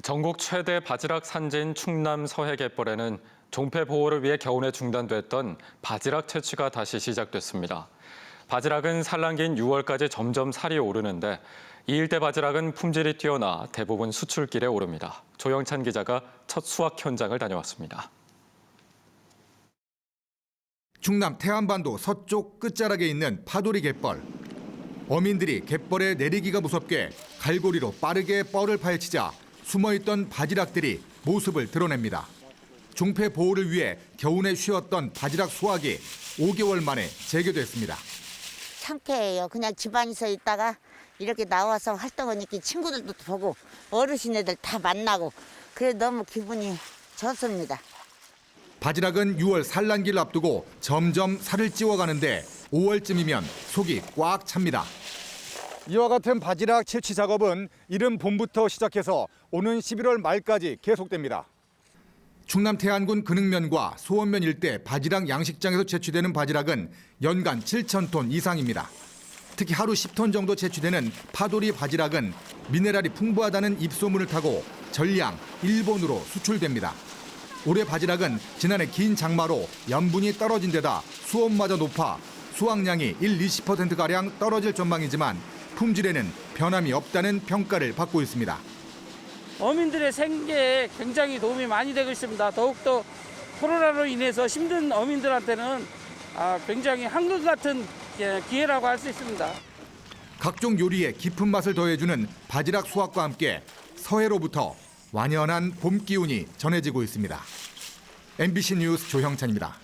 전국 최대 바지락 산지인 충남 서해갯벌에는 종폐 보호를 위해 겨우내 중단됐던 바지락 채취가 다시 시작됐습니다. 바지락은 산란기인 6월까지 점점 살이 오르는데 이 일대 바지락은 품질이 뛰어나 대부분 수출길에 오릅니다. 조영찬 기자가 첫 수확 현장을 다녀왔습니다. 충남 태안반도 서쪽 끝자락에 있는 파도리 갯벌. 어민들이 갯벌에 내리기가 무섭게 갈고리로 빠르게 뻘을 파헤치자 숨어있던 바지락들이 모습을 드러냅니다. 종폐 보호를 위해 겨우내 쉬었던 바지락 수확이 5개월 만에 재개됐습니다. 상쾌해요. 그냥 집안에서 있다가 이렇게 나와서 활동하니까 친구들도 보고 어르신애들 다 만나고 그래 너무 기분이 좋습니다. 바지락은 6월 산란기를 앞두고 점점 살을 찌워가는데 5월쯤이면 속이 꽉 찹니다. 이와 같은 바지락 채취 작업은 이른 봄부터 시작해서 오는 11월 말까지 계속됩니다. 충남 태안군 근흥면과 소원면 일대 바지락 양식장에서 채취되는 바지락은 연간 7천 톤 이상입니다. 특히 하루 10톤 정도 채취되는 파도리 바지락은 미네랄이 풍부하다는 입소문을 타고 전량 일본으로 수출됩니다. 올해 바지락은 지난해 긴 장마로 염분이 떨어진 데다 수온마저 높아 수확량이 1, 20%가량 떨어질 전망이지만 품질에는 변함이 없다는 평가를 받고 있습니다. 어민들의 생계에 굉장히 도움이 많이 되고 있습니다. 더욱더 코로나로 인해서 힘든 어민들한테는 아, 굉장히 한글 같은 예, 기회라고 할 수 있습니다. 각종 요리에 깊은 맛을 더해주는 바지락 수확과 함께 서해로부터 완연한 봄 기운이 전해지고 있습니다. MBC 뉴스 조형찬입니다.